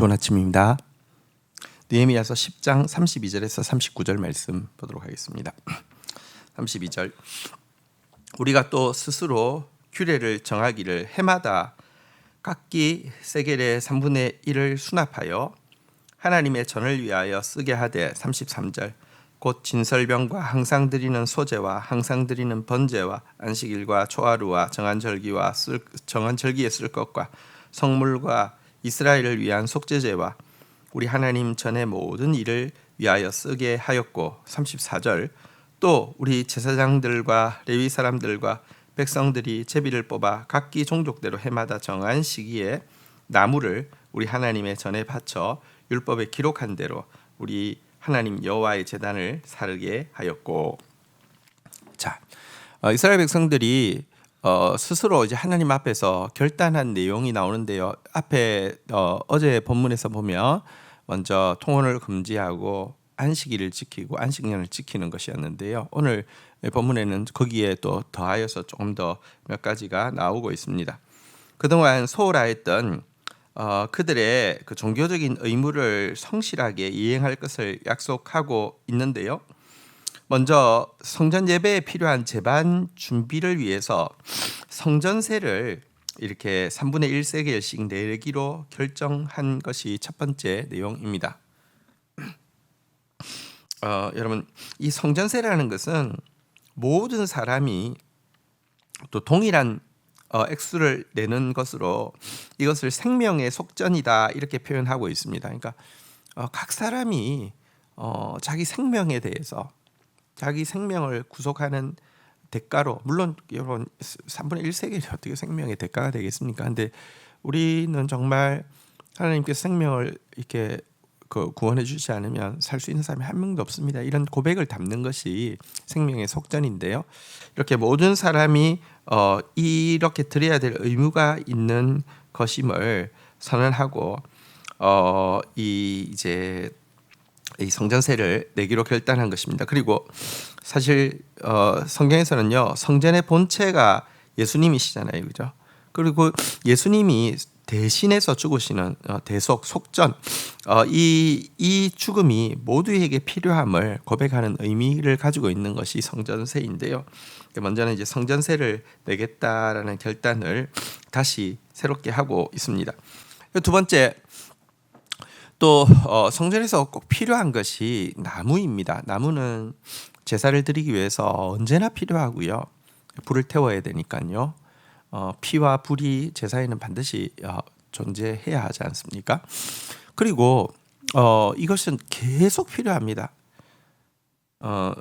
좋은 아침입니다. 느헤미야서 10장 32절에서 39절 말씀 보도록 하겠습니다. 32절 우리가 또 스스로 규례를 정하기를 해마다 각기 세겔의 3분의 1을 수납하여 하나님의 전을 위하여 쓰게 하되 33절 곧 진설병과 항상 드리는 소제와 항상 드리는 번제와 안식일과 초하루와 정한 절기와 쓸, 정한 절기에 쓸 것과 성물과 이스라엘을 위한 속죄제와 우리 하나님 전의 모든 일을 위하여 쓰게 하였고 34절 또 우리 제사장들과 레위 사람들과 백성들이 제비를 뽑아 각기 종족대로 해마다 정한 시기에 나무를 우리 하나님의 전에 바쳐 율법에 기록한 대로 우리 하나님 여호와의 제단을 사르게 하였고. 자 어, 이스라엘 백성들이 어, 스스로 이제 하나님 앞에서 결단한 내용이 나오는데요. 앞에 어, 어제 본문에서 보면 먼저 통혼을 금지하고 안식일을 지키고 안식년을 지키는 것이었는데요. 오늘 본문에는 거기에 또 더하여서 조금 더 몇 가지가 나오고 있습니다. 그동안 소홀하였던 어, 그들의 그 종교적인 의무를 성실하게 이행할 것을 약속하고 있는데요. 먼저 성전 예배에 필요한 제반 준비를 위해서 성전세를 이렇게 3분의 1세겔씩 내기로 결정한 것이 첫 번째 내용입니다. 어, 여러분 이 성전세라는 것은 모든 사람이 또 동일한 어, 액수를 내는 것으로 이것을 생명의 속전이다 이렇게 표현하고 있습니다. 그러니까 어, 각 사람이 어, 자기 생명에 대해서 자기 생명을 구속하는 대가로 물론 여러분 3분의 1세계이 어떻게 생명의 대가가 되겠습니까? 근데 우리는 정말 하나님께서 생명을 이렇게 그 구원해 주지 않으면 살 수 있는 사람이 한 명도 없습니다. 이런 고백을 담는 것이 생명의 속전인데요. 이렇게 모든 사람이 어 이렇게 드려야 될 의무가 있는 것임을 선언하고 어 이 이제 이 성전세를 내기로 결단한 것입니다. 그리고 사실 어 성경에서는요 성전의 본체가 예수님이시잖아요, 그죠? 그리고 예수님이 대신해서 죽으시는 어, 대속 속전 어, 이, 이 죽음이 모두에게 필요함을 고백하는 의미를 가지고 있는 것이 성전세인데요. 먼저는 이제 성전세를 내겠다라는 결단을 다시 새롭게 하고 있습니다. 두 번째 또 어, 성전에서 꼭 필요한 것이 나무입니다. 나무는 제사를 드리기 위해서 언제나 필요하고요. 불을 태워야 되니까요. 어, 피와 불이 제사에는 반드시 어, 존재해야 하지 않습니까? 그리고 어, 이것은 계속 필요합니다. 어,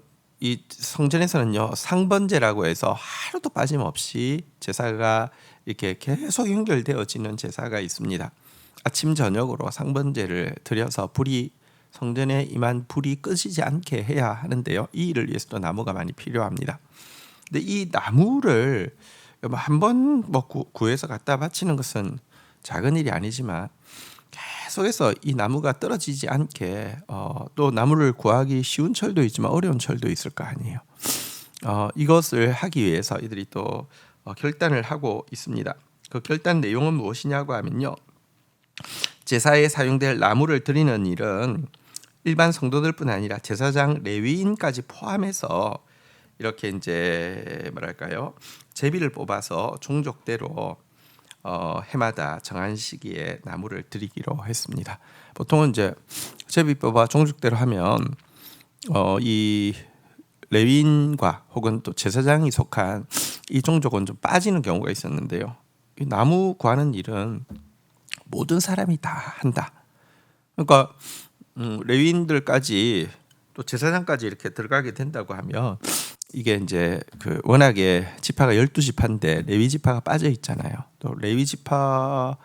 이 성전에서는요 상번제라고 해서 하루도 빠짐없이 제사가 이렇게 계속 연결되어지는 제사가 있습니다. 아침 저녁으로 상번제를 드려서 불이 성전에 임한 불이 끄지지 않게 해야 하는데요. 이 일을 위해서도 나무가 많이 필요합니다. 근데 이 나무를 한 번 뭐 구해서 갖다 바치는 것은 작은 일이 아니지만 계속해서 이 나무가 떨어지지 않게 어, 또 나무를 구하기 쉬운 철도 있지만 어려운 철도 있을 거 아니에요. 어, 이것을 하기 위해서 이들이 또 어, 결단을 하고 있습니다. 그 결단 내용은 무엇이냐고 하면요. 제사에 사용될 나무를 드리는 일은 일반 성도들뿐 아니라 제사장 레위인까지 포함해서 이렇게 이제 뭐랄까요 제비를 뽑아서 종족대로 어, 해마다 정한 시기에 나무를 드리기로 했습니다. 보통은 이제 제비 뽑아 종족대로 하면 어, 이 레윈과 혹은 또 제사장이 속한 이 종족은 좀 빠지는 경우가 있었는데요. 이 나무 구하는 일은 모든 사람이 다 한다. 그러니까 음, 레윈들까지 또 제사장까지 이렇게 들어가게 된다고 하면 이게 이제 그 워낙에 지파가 12지파인데 레위 지파가 빠져 있잖아요. 또 레위 지파가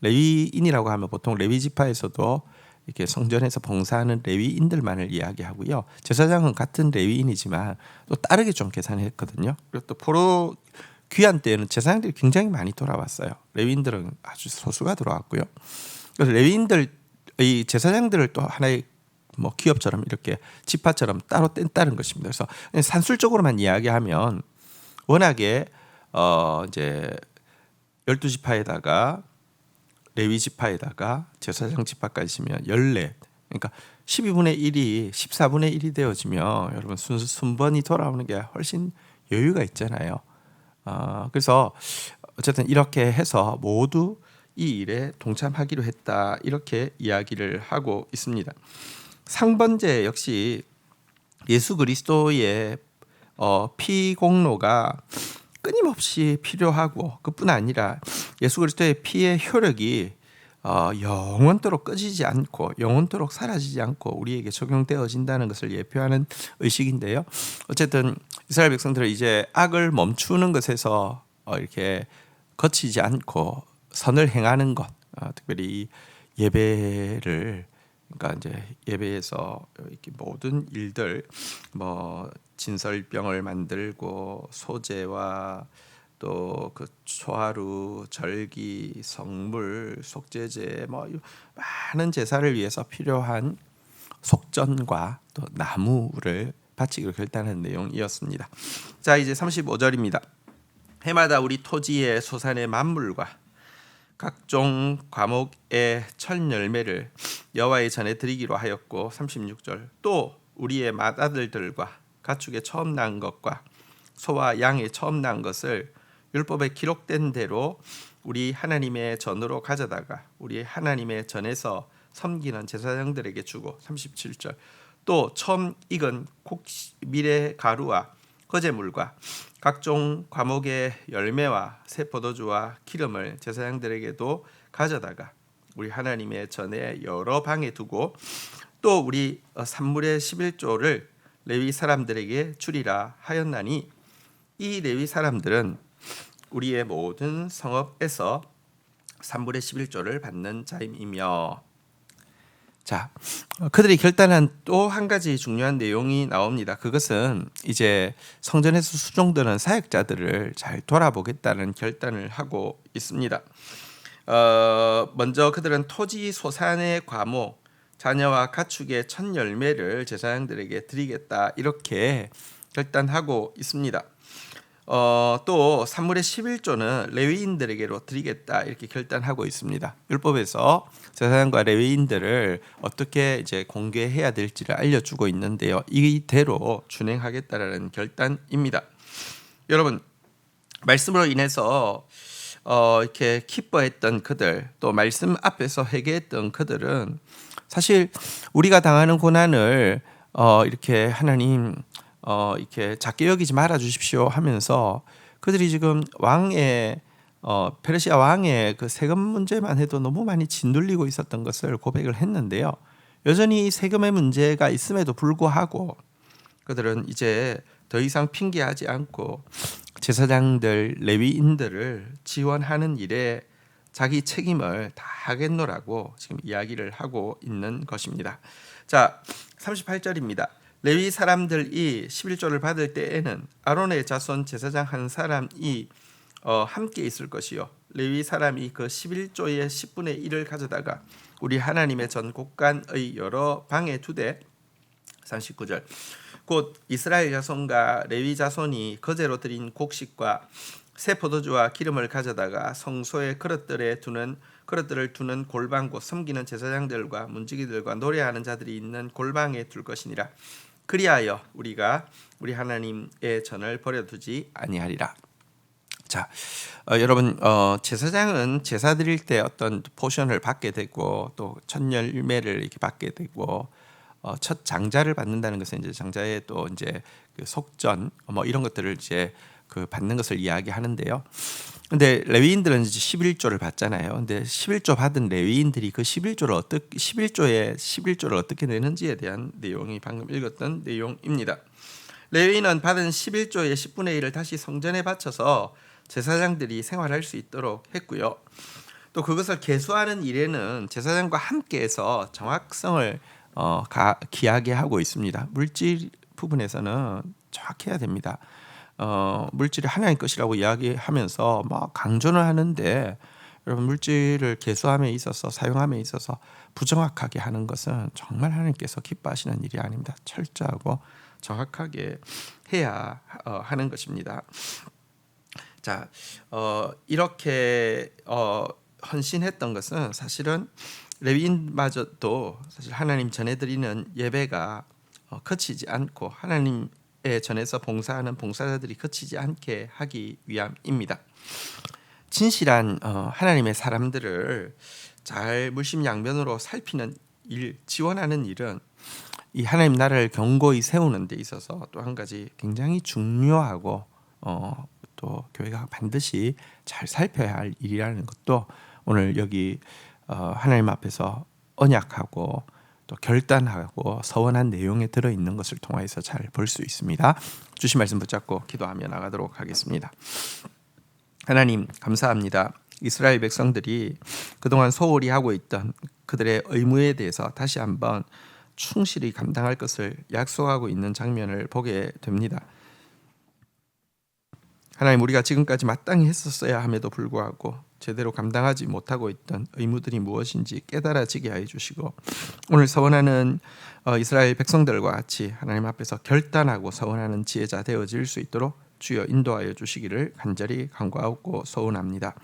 레위인이라고 하면 보통 레위 지파에서도 이렇게 성전에서 봉사하는 레위인들만을 이야기하고요. 제사장은 같은 레위인이지만 또 다르게 좀 계산했거든요. 그리고 또 포로 귀한 때에는 제사장들이 굉장히 많이 돌아왔어요. 레위인들은 아주 소수가 돌아왔고요. 그래서 레위인들 이 제사장들을 또 하나의 뭐 기업처럼 이렇게 지파처럼 따로 뗀다는 것입니다. 그래서 산술적으로만 이야기하면 워낙에 어 이제 열두 지파에다가 레위 지파에다가 제사장 지파까지 치면 14. 그러니까 12분의 1이 14분의 1이 되어지면 여러분 순, 순번이 돌아오는 게 훨씬 여유가 있잖아요. 어, 그래서 어쨌든 이렇게 해서 모두 이 일에 동참하기로 했다 이렇게 이야기를 하고 있습니다. 상번제 역시 예수 그리스도의 어, 피 공로가 끊임없이 필요하고 그뿐 아니라 예수 그리스도의 피의 효력이 어, 영원토록 꺼지지 않고 영원토록 사라지지 않고 우리에게 적용되어진다는 것을 예표하는 의식인데요. 어쨌든 이스라엘 백성들은 이제 악을 멈추는 것에서 어, 이렇게 거치지 않고 선을 행하는 것, 어, 특별히 예배를 그러니까 이제 예배에서 이렇게 모든 일들 뭐 진설병을 만들고 소제와 또 그 초하루, 절기, 성물, 속죄제 뭐 많은 제사를 위해서 필요한 속전과 또 나무를 바치기로 결단한 내용이었습니다. 자 이제 35절입니다. 해마다 우리 토지의 소산의 만물과 각종 과목의 첫 열매를 여호와의 전에 드리기로 하였고 36절 또 우리의 맏아들들과 가축의 처음 난 것과 소와 양의 처음 난 것을 율법에 기록된 대로 우리 하나님의 전으로 가져다가 우리 하나님의 전에서 섬기는 제사장들에게 주고 37절. 또 처음 익은 곡 미래 가루와 거제물과 각종 과목의 열매와 새 포도주와 기름을 제사장들에게도 가져다가 우리 하나님의 전에 여러 방에 두고 또 우리 산물의 11조를 레위 사람들에게 주리라 하였나니 이 레위 사람들은 우리의 모든 성읍에서 산물의 11조를 받는 자임이며 자, 어, 그들이 결단한 또 한 가지 중요한 내용이 나옵니다. 그것은 이제 성전에서 수종되는 사역자들을 잘 돌아보겠다는 결단을 하고 있습니다. 어, 먼저 그들은 토지 소산의 과목, 자녀와 가축의 첫 열매를 제사장들에게 드리겠다 이렇게 결단하고 있습니다. 어, 또 산물의 11조는 레위인들에게로 드리겠다 이렇게 결단하고 있습니다. 율법에서 제사장과 레위인들을 어떻게 이제 공개해야 될지를 알려주고 있는데요. 이대로 준행하겠다라는 결단입니다. 여러분 말씀으로 인해서 어, 이렇게 기뻐했던 그들 또 말씀 앞에서 회개했던 그들은 사실 우리가 당하는 고난을 어, 이렇게 하나님 어, 이렇게 작게 여기지 말아 주십시오 하면서 그들이 지금 왕의 어, 페르시아 왕의 그 세금 문제만 해도 너무 많이 짓눌리고 있었던 것을 고백을 했는데요. 여전히 세금의 문제가 있음에도 불구하고 그들은 이제 더 이상 핑계하지 않고 제사장들 레위인들을 지원하는 일에 자기 책임을 다 하겠노라고 지금 이야기를 하고 있는 것입니다. 자, 38절입니다. 레위 사람들이 11조를 받을 때에는 아론의 자손 제사장 한 사람이 어, 함께 있을 것이요. 레위 사람이 그 11조의 10분의 1을 가져다가 우리 하나님의 전 곡간의 여러 방에 두되 39절. 곧 이스라엘 자손과 레위 자손이 거제로 드린 곡식과 새 포도주와 기름을 가져다가 성소의 그릇들에 두는 그릇들을 두는 골방 곧 섬기는 제사장들과 문지기들과 노래하는 자들이 있는 골방에 둘 것이니라 그리하여 우리가 우리 하나님의 전을 버려두지 아니하리라. 자, 어, 여러분 어, 제사장은 제사 드릴 때 어떤 포션을 받게 되고 또 첫 열매를 이렇게 받게 되고 어, 첫 장자를 받는다는 것은 이제 장자의 또 이제 그 속전 뭐 이런 것들을 이제 그 받는 것을 이야기하는데요. 근데 레위인들은 이제 11조를 받잖아요. 근데 11조 받은 레위인들이 그 11조를 어떻게 11조에 11조를 어떻게 내는지에 대한 내용이 방금 읽었던 내용입니다. 레위인은 받은 11조의 10분의 1을 다시 성전에 바쳐서 제사장들이 생활할 수 있도록 했고요. 또 그것을 계수하는 일에는 제사장과 함께해서 정확성을 어, 가, 기하게 하고 있습니다. 물질 부분에서는 정확해야 됩니다. 어, 물질이 하나님 것이라고 이야기하면서 막 강조를 하는데 여러분 물질을 개수함에 있어서 사용함에 있어서 부정확하게 하는 것은 정말 하나님께서 기뻐하시는 일이 아닙니다. 철저하고 정확하게 해야 어, 하는 것입니다. 자, 어, 이렇게 어, 헌신했던 것은 사실은 레위인마저도 사실 하나님 전해드리는 예배가 어, 그치지 않고 하나님 의 전에서 봉사하는 봉사자들이 그치지 않게 하기 위함입니다. 진실한 어, 하나님의 사람들을 잘 물심양면으로 살피는 일, 지원하는 일은 이 하나님 나라를 견고히 세우는 데 있어서 또 한 가지 굉장히 중요하고 어, 또 교회가 반드시 잘 살펴야 할 일이라는 것도 오늘 여기 어, 하나님 앞에서 언약하고 또 결단하고 서원한 내용에 들어 있는 것을 통해서 잘 볼 수 있습니다. 주신 말씀 붙잡고 기도하며 나가도록 하겠습니다. 하나님 감사합니다. 이스라엘 백성들이 그동안 소홀히 하고 있던 그들의 의무에 대해서 다시 한번 충실히 감당할 것을 약속하고 있는 장면을 보게 됩니다. 하나님 우리가 지금까지 마땅히 했었어야 함에도 불구하고 제대로 감당하지 못하고 있던 의무들이 무엇인지 깨달아지게 하여 주시고 오늘 서원하는 어, 이스라엘 백성들과 같이 하나님 앞에서 결단하고 서원하는 지혜자 되어질 수 있도록 주여 인도하여 주시기를 간절히 간구하고 소원합니다.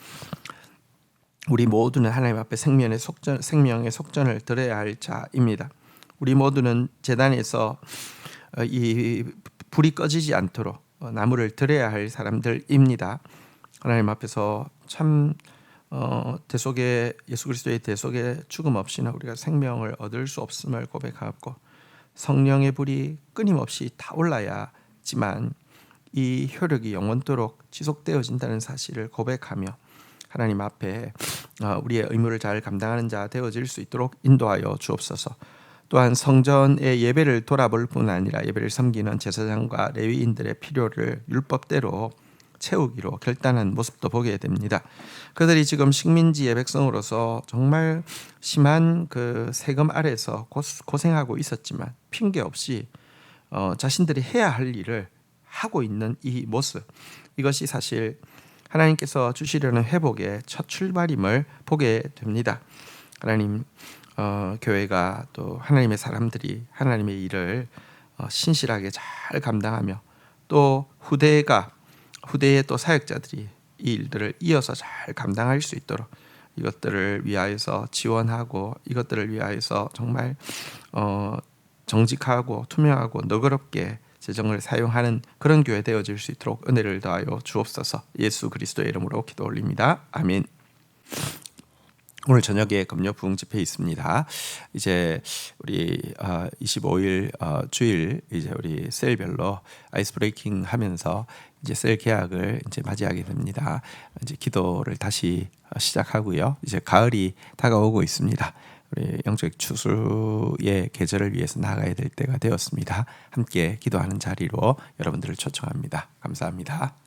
우리 모두는 하나님 앞에 생명의 속전 생명의 속전을 드려야 할 자입니다. 우리 모두는 재단에서 어, 이 불이 꺼지지 않도록 어, 나무를 드려야 할 사람들입니다. 하나님 앞에서 참 어, 대속의 예수 그리스도의 대속의 죽음 없이는 우리가 생명을 얻을 수 없음을 고백하고 성령의 불이 끊임없이 타올라야지만 이 효력이 영원토록 지속되어진다는 사실을 고백하며 하나님 앞에 어, 우리의 의무를 잘 감당하는 자 되어질 수 있도록 인도하여 주옵소서. 또한 성전의 예배를 돌아볼 뿐 아니라 예배를 섬기는 제사장과 레위인들의 필요를 율법대로 채우기로 결단한 모습도 보게 됩니다. 그들이 지금 식민지의 백성으로서 정말 심한 그 세금 아래서 고생하고 있었지만 핑계 없이 어, 자신들이 해야 할 일을 하고 있는 이 모습 이것이 사실 하나님께서 주시려는 회복의 첫 출발임을 보게 됩니다. 하나님 어, 교회가 또 하나님의 사람들이 하나님의 일을 어, 신실하게 잘 감당하며 또 후대가 후대의 또 사역자들이 이 일들을 이어서 잘 감당할 수 있도록 이것들을 위하여서 지원하고 이것들을 위하여서 정말 어, 정직하고 투명하고 너그럽게 재정을 사용하는 그런 교회 되어질 수 있도록 은혜를 더하여 주옵소서. 예수 그리스도의 이름으로 기도 올립니다. 아멘. 오늘 저녁에 금요 부흥 집회 있습니다. 이제 우리 25일 어, 어, 주일 이제 우리 셀별로 아이스 브레이킹 하면서 이제 셀 계약을 이제 맞이하게 됩니다. 이제 기도를 다시 시작하고요. 이제 가을이 다가오고 있습니다. 우리 영적 추수의 계절을 위해서 나가야 될 때가 되었습니다. 함께 기도하는 자리로 여러분들을 초청합니다. 감사합니다.